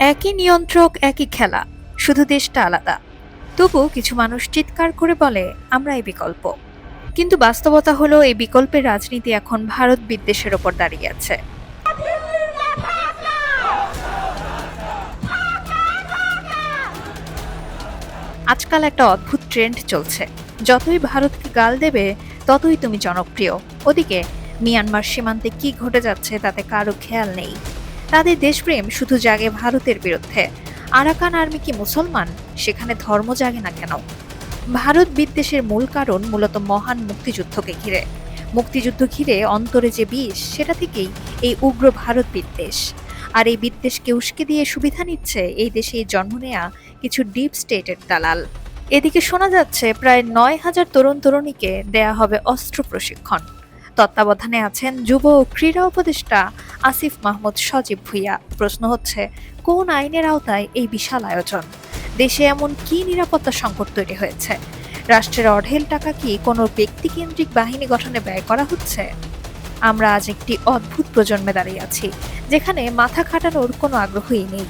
একই নিয়ন্ত্রক, একই খেলা, শুধু দেশটা আলাদা। তবু কিছু মানুষ চিৎকার করে বলে, আমরা এই বিকল্প। কিন্তু বাস্তবতা হলো, এই বিকল্পের রাজনীতি এখন ভারত বিদ্বেষের ওপর দাঁড়িয়ে আছে। আজকাল একটা অদ্ভুত ট্রেন্ড চলছে। যতই ভারতকে গাল দেবে, ততই তুমি জনপ্রিয়। ওদিকে, মিয়ানমার সীমান্তে কি ঘটে যাচ্ছে তাতে কারও খেয়াল নেই। তাদের দেশপ্রেম শুধু জাগে ভারতের বিরুদ্ধে। আরাকান আর্মি কি মুসলমান? সেখানে ধর্ম জাগে না কেন? ভারত বিদ্বেষের মূল কারণ মূলত মহান মুক্তিযুদ্ধকে ঘিরে। মুক্তিযুদ্ধ ঘিরে অন্তরে যে বিষ, সেটা থেকেই এই উগ্র ভারত বিদ্বেষ। আর এই বিদ্বেষকে উস্কে দিয়ে সুবিধা নিচ্ছে এই দেশে জন্ম নেয়া কিছু ডিপ স্টেটের দালাল। এদিকে শোনা যাচ্ছে, প্রায় নয় হাজার তরুণ তরুণীকে দেয়া হবে অস্ত্র প্রশিক্ষণ। তত্ত্বাবধানে আছেন যুব ও ক্রীড়া উপদেষ্টা আসিফ মাহমুদ সজীব ভুইয়া। প্রশ্ন হচ্ছে, কোন আইনের আওতায় এই বিশাল আয়োজন? দেশে এমন কি নিরাপত্তা সংকট তৈরি হয়েছে? রাষ্ট্রের অঢেল টাকা কি কোনো ব্যক্তিকেন্দ্রিক বাহিনী গঠনে ব্যয় করা হচ্ছে? আমরা আজ একটি অদ্ভুত প্রজন্মে দাঁড়িয়ে আছি, যেখানে মাথা খাটানোর কোনো আগ্রহই নেই।